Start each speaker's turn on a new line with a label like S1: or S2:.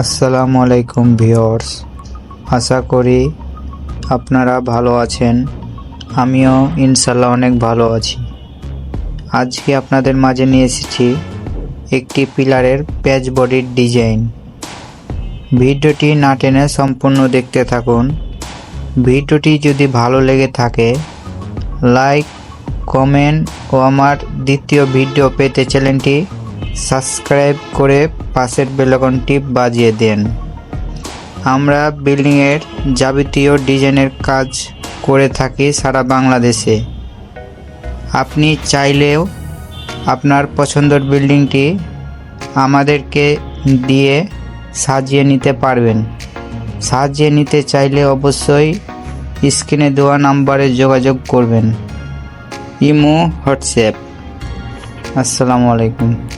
S1: আসসালামু আলাইকুম ভিওর্স আশা করি আপনারা ভালো আছেন। আমিও ইনশাল্লাহ অনেক ভালো আছি। আজকে আপনাদের মাঝে নিয়ে এসেছি একটি পিলারের প্যাচ বডির ডিজাইন। ভিডিওটি না টেনে সম্পূর্ণ দেখতে থাকুন। ভিডিওটি যদি ভালো লেগে থাকে, লাইক, কমেন্ট ও আমার দ্বিতীয় ভিডিও পেতে চ্যানেলটি সাবস্ক্রাইব করে পাশের বেলকনটি বাজিয়ে দেন। আমরা বিল্ডিংয়ের যাবতীয় ডিজাইনের কাজ করে থাকি সারা বাংলাদেশে। আপনি চাইলেও আপনার পছন্দের বিল্ডিংটি আমাদেরকে দিয়ে সাজিয়ে নিতে পারবেন। সাজিয়ে নিতে চাইলে অবশ্যই স্ক্রিনে দেওয়া নাম্বারে যোগাযোগ করবেন। Imo, WhatsApp. আসসালামু আলাইকুম।